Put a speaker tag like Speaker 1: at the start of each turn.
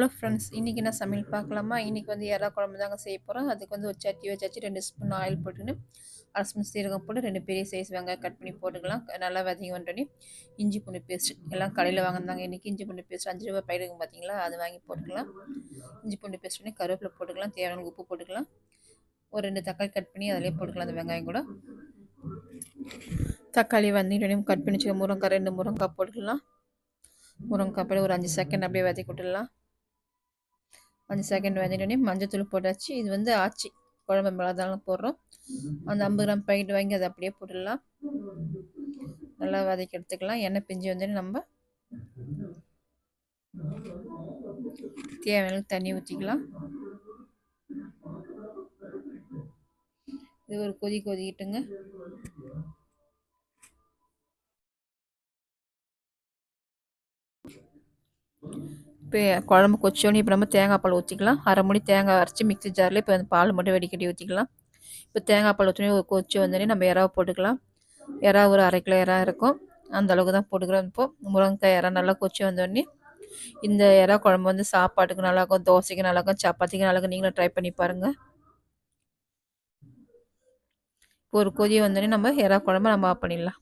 Speaker 1: Hello friends இன்றைக்கி நான் சமையல் பார்க்கலாமா? இன்றைக்கி வந்து எறா குழம்பு தாங்க செய்ய போகிறோம் அதுக்கு வந்து ஒரு சட்டி வச்சாச்சு ரெண்டு ஸ்பூன் ஆயில் போட்டுன்னு அரை ஸ்பூன் சீரகம் போட்டு ரெண்டு பெரிய சைஸ் வெங்காயம் கட் பண்ணி போட்டுக்கலாம். நல்லா விதைங்க வந்துட்டோன்னே இஞ்சி பூண்டு பேஸ்ட் எல்லாம் கடையில் வாங்கினாங்க இன்றைக்கி இஞ்சி பூண்டு பேஸ்ட் அஞ்சு ரூபாய் பயிருக்கு பார்த்தீங்களா அது வாங்கி போட்டுக்கலாம். இஞ்சி பூண்டு பேஸ்ட் பண்ணி கருவேப்பிலை போட்டுக்கலாம். தேவையான உப்பு போட்டுக்கலாம். ஒரு ரெண்டு தக்காளி கட் பண்ணி அதிலே போட்டுக்கலாம் அந்த வெங்காயம் கூட. தக்காளி வந்து கட் பண்ணி வச்சுக்க முருங்காய் ரெண்டு முருங்காய் போட்டுக்கலாம். முருங்கைக்காய் போட்டு ஒரு அஞ்சு செகண்ட் அப்படியே விதை விட்டுடலாம். அஞ்சு செகண்ட் வதங்கிட்டோடனே மஞ்சத்தூள் போட்டாச்சு. இது வந்து ஆச்சி. குழம்பு மிளகாலாம் போடுறோம். அந்த ஐம்பது கிராம் பாக்கெட் வாங்கி அதை அப்படியே போட்டுடலாம். நல்லா வதக்கி எடுத்துக்கலாம். எண்ணெய் பிஞ்சு வந்துட்டு நம்ம தேவையான தண்ணி ஊற்றிக்கலாம் இது ஒரு கொதி கொதிக்கிட்டுங்க. இப்போ குழம்பு கொச்சோன்னு இப்போ நம்ம தேங்காய் பால் ஊற்றிக்கலாம் அரை மணி தேங்காய் அரைச்சி மிக்ஸி ஜாரில் இப்போ பால் மட்டும் வெடிக்கட்டி ஊற்றிக்கலாம் இப்போ தேங்காய் பால் ஊற்றினே ஒரு கொச்சி வந்தோடனே நம்ம இறாவை போட்டுக்கலாம். இறா ஒரு அரை கிலோ இறா இருக்கும். அந்த அளவுக்கு தான் போட்டுக்கிறோம் இப்போது முருங்கைக்காய் இறா நல்லா கொச்சி வந்தோடனே இந்த இறா குழம்பு வந்து சாப்பாட்டுக்கு நல்லாயிருக்கும் தோசைக்கு நல்லாயிருக்கும் சப்பாத்திக்கு நல்லாயிருக்கும் நீங்களும் ட்ரை பண்ணி பாருங்கள் இப்போ ஒரு கொதி வந்தோடனே நம்ம இறா குழம்பு நம்ம ஆஃப் பண்ணிடலாம்.